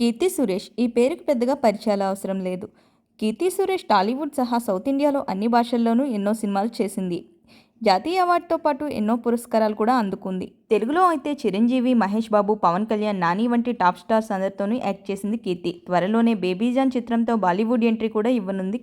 కీర్తి సురేష్ ఈ పేరుకు పెద్దగా పరిచయాలు అవసరం లేదు. కీర్తి సురేష్ టాలీవుడ్ సహా సౌత్ ఇండియాలో అన్ని భాషల్లోనూ ఎన్నో సినిమాలు చేసింది. జాతీయ అవార్డుతో పాటు ఎన్నో పురస్కారాలు కూడా అందుకుంది. తెలుగులో అయితే చిరంజీవి మహేష్ బాబు పవన్ కళ్యాణ్ నాని వంటి టాప్ స్టార్స్ అందరితోనూ యాక్ట్ చేసింది కీర్తి. త్వరలోనే బేబీజాన్ చిత్రంతో బాలీవుడ్ ఎంట్రీ కూడా ఇవ్వనుంది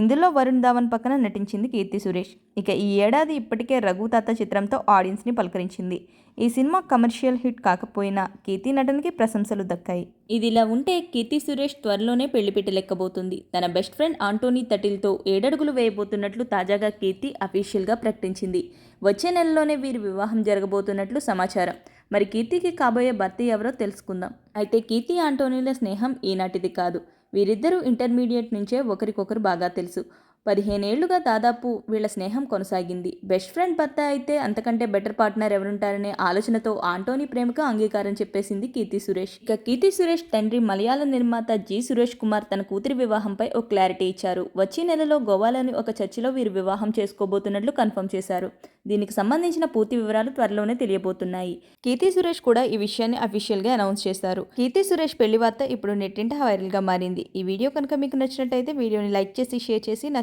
ఇందులో వరుణ్ ధావన్ పక్కన నటించింది కీర్తి సురేష్. ఇక ఈ ఏడాది ఇప్పటికే రఘుతాత చిత్రంతో ఆడియన్స్ని పలకరించింది. ఈ సినిమా కమర్షియల్ హిట్ కాకపోయినా కీర్తి నటనకి ప్రశంసలు దక్కాయి. ఇదిలా ఉంటే కీర్తి సురేష్ త్వరలోనే పెళ్ళిపీట లెక్కబోతుంది తన బెస్ట్ ఫ్రెండ్ ఆంటోనీ తటిల్తో ఏడడుగులు వేయబోతున్నట్లు తాజాగా కీర్తి అఫీషియల్గా ప్రకటించింది. వచ్చే నెలలోనే వీరి వివాహం జరగబోతున్నట్లు సమాచారం. మరి కీర్తికి కాబోయే భర్త ఎవరో తెలుసుకుందాం. అయితే కీర్తి ఆంటోనీల స్నేహం ఈనాటిది కాదు. వీరిద్దరూ ఇంటర్మీడియట్ నుంచే ఒకరికొకరు బాగా తెలుసు. పదిహేనేళ్ళుగా దాదాపు వీళ్ళ స్నేహం కొనసాగింది. బెస్ట్ ఫ్రెండ్ భర్త అయితే అంతకంటే బెటర్ పార్ట్నర్ ఎవరుంటారనే ఆలోచనతో ఆంటోనీ ప్రేమకు అంగీకారం చెప్పేసింది కీర్తి సురేష్. ఇక కీర్తి సురేష్ తండ్రి మలయాళ నిర్మాత జి సురేష్ కుమార్ తన కూతురి వివాహంపై ఒక క్లారిటీ ఇచ్చారు. వచ్చే నెలలో గోవాలోని ఒక చర్చిలో వీరు వివాహం చేసుకోబోతున్నట్లు కన్ఫర్మ్ చేశారు. దీనికి సంబంధించిన పూర్తి వివరాలు త్వరలోనే తెలియబోతున్నాయి. కీర్తి సురేష్ కూడా ఈ విషయాన్ని అఫీషియల్గా అనౌన్స్ చేశారు. కీర్తి సురేష్ పెళ్ళి వార్త ఇప్పుడు నెట్టింట వైరల్గా మారింది. ఈ వీడియో కనుక మీకు నచ్చినట్టయితే వీడియోని లైక్ చేసి షేర్ చేసి నా